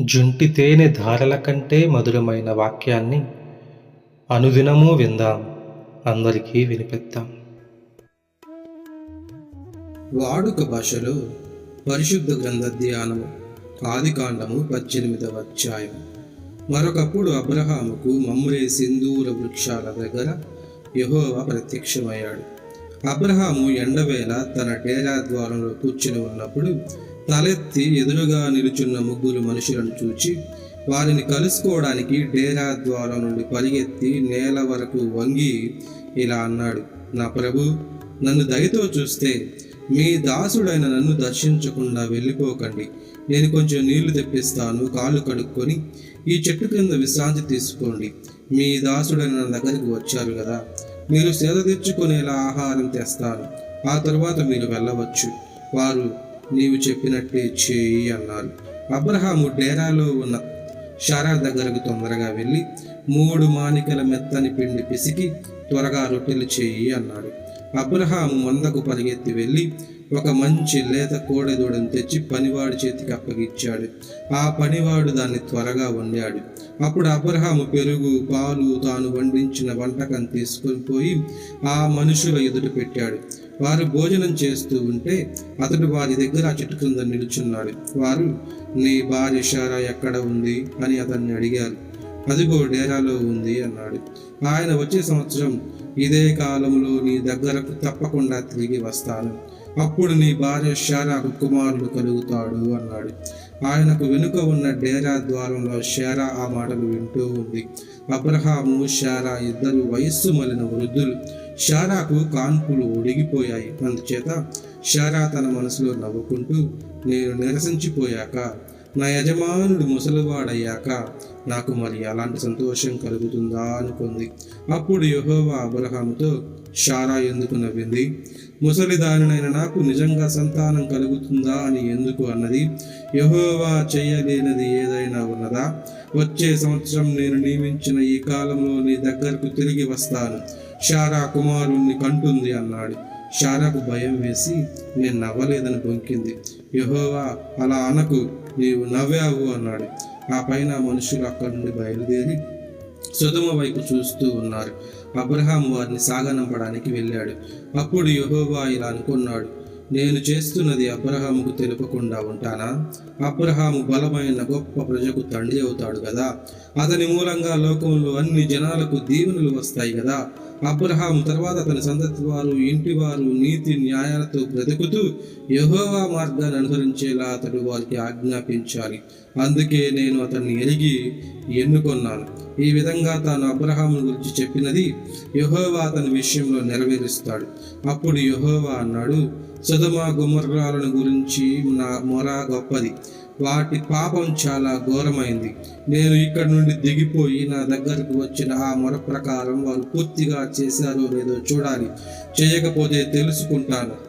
జుంటి తేనె ధారల కంటే మధురమైన వాక్యాన్ని అనుదినము విందాం. అందరికీ వినిపిద్దాం. వాడుక భాషలో పరిశుద్ధ గ్రంథ ధ్యానము ఆదికాండము పద్దెనిమిదవ అధ్యాయం. మరొకప్పుడు అబ్రహాముకు మమ్రే సింధూర వృక్షాల దగ్గర యహోవా ప్రత్యక్షమయ్యాడు. అబ్రహాము ఎండవేళ తన డేరా ద్వారంలో కూర్చుని ఉన్నప్పుడు తలెత్తి ఎదురుగా నిలుచున్న ముగ్గురు మనుషులను చూచి వారిని కలుసుకోవడానికి డేరా ద్వారం నుండి పరిగెత్తి నేల వరకు వంగి ఇలా అన్నాడు. నా ప్రభు నన్ను దయతో చూస్తే మీ దాసుడైన నన్ను దర్శించకుండా వెళ్ళిపోకండి. నేను కొంచెం నీళ్ళు తెప్పిస్తాను కాళ్ళు కడుక్కొని ఈ చెట్టు కింద విశ్రాంతి తీసుకోండి. మీ దాసుడైన నా దగ్గరికి వచ్చారు కదా మీరు సేద తెచ్చుకునేలా ఆహారం తెస్తాను. ఆ తర్వాత మీరు వెళ్ళవచ్చు. వారు నీవు చెప్పినట్టే చేయి అన్నారు అబ్రహాము డేరాలో ఉన్న షారా దగ్గరకు తొందరగా వెళ్ళి మూడు మానికల మెత్తని పిండి పిసికి త్వరగా రొట్టెలు చేయి అన్నాడు. అబ్రహాము మందకు పరిగెత్తి వెళ్ళి ఒక మంచి లేత కోడెదూడను తెచ్చి పనివాడి చేతికి అప్పగిచ్చాడు. ఆ పనివాడు దాన్ని త్వరగా వండాడు. అప్పుడు అబ్రహాము పెరుగు పాలు తాను వండించిన వంటకం తీసుకొని పోయి ఆ మనుషుల ఎదుట పెట్టాడు. వారు భోజనం చేస్తూ ఉంటే అతడు వారి దగ్గర ఆ చెట్టు క్రింద నిలుచున్నాడు. వారు నీ భార్య షారా ఎక్కడ ఉంది? అని అతన్ని అడిగారు. అదిగో డేరాలో ఉంది అన్నాడు. ఆయన వచ్చే సంవత్సరం ఇదే కాలంలో నీ దగ్గరకు తప్పకుండా తిరిగి వస్తాను. అప్పుడు నీ భార్య షారాకు కుమారుడు కలుగుతాడు అన్నాడు. ఆయనకు వెనుక ఉన్న డేరా ద్వారంలో షారా ఆ మాటలు వింటూ ఉంది. అబ్రహాము షారా ఇద్దరు వయస్సు మలిన వృద్ధులు. షారాకు కాన్పులు ఒడిగిపోయాయి. అందుచేత షారా తన మనసులో నవ్వుకుంటూ నేను నిరసించిపోయాక నా యజమానుడు ముసలివాడయ్యాక నాకు మరి అలాంటి సంతోషం కలుగుతుందా అనుకుంది. అప్పుడు యహోవా అబ్రహాముతో షారా ఎందుకు నవ్వింది? ముసలిదానినైన నాకు నిజంగా సంతానం కలుగుతుందా అని ఎందుకు అన్నది? యహోవా చేయలేనిది ఏదైనా ఉన్నదా? వచ్చే సంవత్సరం నేను నియమించిన ఈ కాలంలో నీ దగ్గరకు తిరిగి వస్తాను. షారా కుమారుణ్ణి కంటుంది అన్నాడు. షారాకు భయం వేసి నేను నవ్వలేదని బొంకింది. యహోవా అలా అనకు. నీవు నవ్వావు అన్నాడు. ఆ పైన మనుషులు అక్కడి నుండి బయలుదేరి సుధమ వైపు చూస్తూ ఉన్నారు. అబ్రహాం వారిని సాగనంపడానికి వెళ్ళాడు. అప్పుడు యహోవా ఇలా అనుకున్నాడు నేను చేస్తున్నది అబ్రహాముకు తెలుపకుండా ఉంటానా? అబ్రహాము బలమైన గొప్ప ప్రజకు తండ్రి అవుతాడు కదా? అతని మూలంగా లోకంలో అన్ని జనాలకు దీవెనలు వస్తాయి కదా? అబ్రహాము తర్వాత అతని సంతతి వారు ఇంటి వారు నీతి న్యాయాలతో బ్రతుకుతూ యహోవా మార్గాన్ని అనుసరించేలా అతడు వారికి ఆజ్ఞాపించాలి. అందుకే నేను అతన్ని ఎరిగి ఎన్నుకొన్నాను. ఈ విధంగా తాను అబ్రహాము గురించి చెప్పినది యహోవా అతని విషయంలో నెరవేరుస్తాడు. అప్పుడు యహోవా అన్నాడు సుధమ గుమర్రాలను గురించి నా మొర గొప్పది. వాటి పాపం చాలా ఘోరమైంది. నేను ఇక్కడ నుండి దిగిపోయి నా దగ్గరకు వచ్చిన ఆ మొర ప్రకారం వారు పూర్తిగా చేశారో లేదో చూడాలి. చేయకపోతే తెలుసుకుంటాను.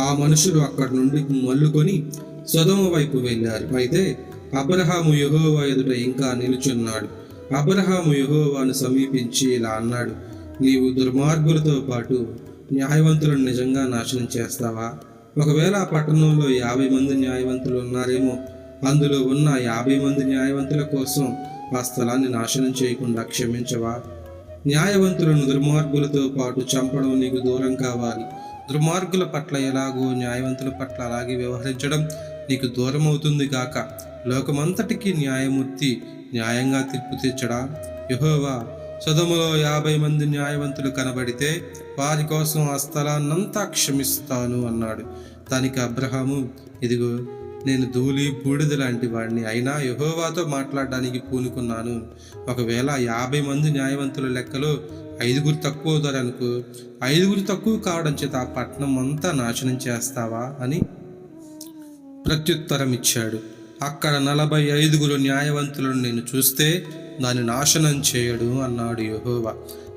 ఆ మనుషులు అక్కడి నుండి మల్లుకొని సొదమ వైపు వెళ్ళారు. అయితే అబ్రహాము యహోవా ఎదుట ఇంకా నిలుచున్నాడు. అబ్రహాము యహోవాను సమీపించి ఇలా అన్నాడు నీవు దుర్మార్గులతో పాటు న్యాయవంతులను నిజంగా నాశనం చేస్తావా? ఒకవేళ ఆ పట్టణంలో యాభై మంది న్యాయవంతులు ఉన్నారేమో అందులో ఉన్న యాభై మంది న్యాయవంతుల కోసం ఆ స్థలాన్ని నాశనం చేయకుండా క్షమించవా? న్యాయవంతులను దుర్మార్గులతో పాటు చంపడం నీకు దూరం కావాలి. దుర్మార్గుల పట్ల ఎలాగో న్యాయవంతుల పట్ల అలాగే వ్యవహరించడం నీకు దూరం అవుతుంది గాక. లోకమంతటికి న్యాయమూర్తి న్యాయంగా తీర్పు తీర్చడా? యహోవా సదుములో యాభై మంది న్యాయవంతులు కనబడితే వారి కోసం ఆ స్థలాన్నంతా క్షమిస్తాను అన్నాడు. దానికి అబ్రహాము ఇదిగో నేను ధూళి బూడిద లాంటి వాడిని అయినా యహోవాతో మాట్లాడడానికి పూనుకున్నాను. ఒకవేళ యాభై మంది న్యాయవంతుల లెక్కలో ఐదుగురు తక్కువ అవుతారనుకో ఐదుగురు తక్కువ కావడం చేత ఆ పట్టణం అంతా నాశనం చేస్తావా అని ప్రత్యుత్తరం ఇచ్చాడు అక్కడ నలభై ఐదుగురు న్యాయవంతులను నేను చూస్తే దాన్ని నాశనం చేయడు అన్నాడు యహోవా.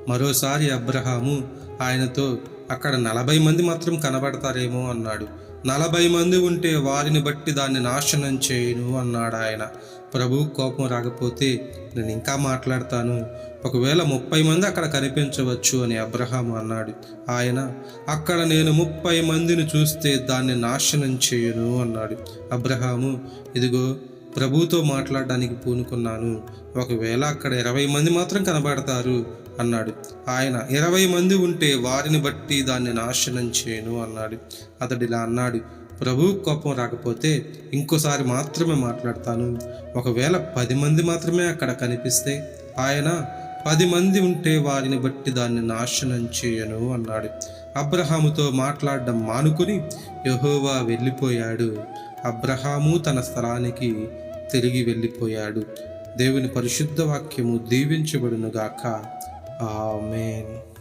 మరోసారి అబ్రహాము ఆయనతో అక్కడ నలభై మంది మాత్రం కనబడతారేమో అన్నాడు. నలభై మంది ఉంటే వారిని బట్టి దాన్ని నాశనం చేయను అన్నాడు ఆయన. ప్రభు కోపం రాకపోతే నేను ఇంకా మాట్లాడతాను. ఒకవేళ ముప్పై మంది అక్కడ కనిపించవచ్చు అని అబ్రహాము అన్నాడు. ఆయన అక్కడ నేను ముప్పై మందిని చూస్తే దాన్ని నాశనం చేయను అన్నాడు. అబ్రహాము ఇదిగో ప్రభుతో మాట్లాడడానికి పూనుకున్నాను. ఒకవేళ అక్కడ ఇరవై మంది మాత్రం కనబడతారు అన్నాడు. ఆయన ఇరవై మంది ఉంటే వారిని బట్టి దాన్ని నాశనం చేయను అన్నాడు. అతడు ఇలా అన్నాడు. ప్రభు కోపం రాకపోతే ఇంకోసారి మాత్రమే మాట్లాడతాను. ఒకవేళ పది మంది మాత్రమే అక్కడ కనిపిస్తే ఆయన పది మంది ఉంటే వారిని బట్టి దాన్ని నాశనం చేయను అన్నాడు. అబ్రహాముతో మాట్లాడడం మానుకుని యహోవా వెళ్ళిపోయాడు. అబ్రహాము తన స్థలానికి తిరిగి వెళ్ళిపోయాడు. దేవుని పరిశుద్ధ వాక్యము దీవించబడునుగాక. ఆమెన్.